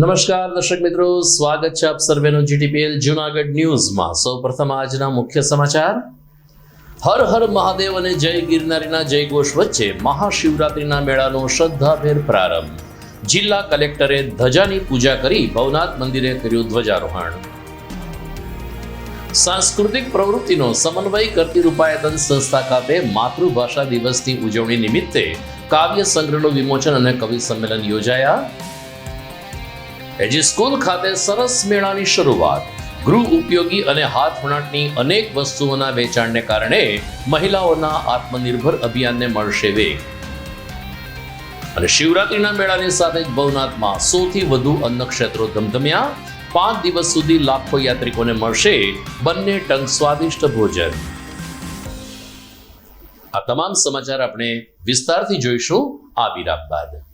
નમસ્કાર દર્શક મિત્રો, સ્વાગત છે આપ સર્વેનો જીટીપીએલ જુનાગઢ ન્યૂઝમાં. સૌપ્રથમ આજના મુખ્ય સમાચાર. હર હર મહાદેવ અને જય ગિરનારીના જયઘોષ વચ્ચે મહાશિવરાત્રિના મેળાનો શ્રદ્ધાભેર પ્રારંભ. જિલ્લા કલેક્ટરે ધજાની પૂજા કરી ભવનાથ મંદિરે કર્યું ધ્વજારોહણ. સાંસ્કૃતિક પ્રવૃત્તિનો સમન્વય કરતી રૂપાયતન સંસ્થા ખાતે માતૃભાષા દિવસની ઉજવણી નિમિત્તે કાવ્ય સંગ્રહનું વિમોચન અને કવિ સંમેલન યોજાયા. એજી સ્કૂલ ખાતે સરસ મેળાની શરૂઆત ગૃહ ઉપયોગી અને હાથ વણાટની અનેક વસ્તુઓના વેચાણને કારણે મહિલાઓના આત્મનિર્ભર અભિયાનને મળશે વેગ. અને શિવરાત્રીના મેળાની સાથે જ ભવનાથમાં સૌથી વધુ અન્ન ક્ષેત્રો ધમધમ્યા. પાંચ દિવસ સુધી લાખો યાત્રિકોને મળશે બંને ટંક સ્વાદિષ્ટ ભોજન. આ તમામ સમાચાર આપણે વિસ્તારથી જોઈશું. આ વિરામ બાદ.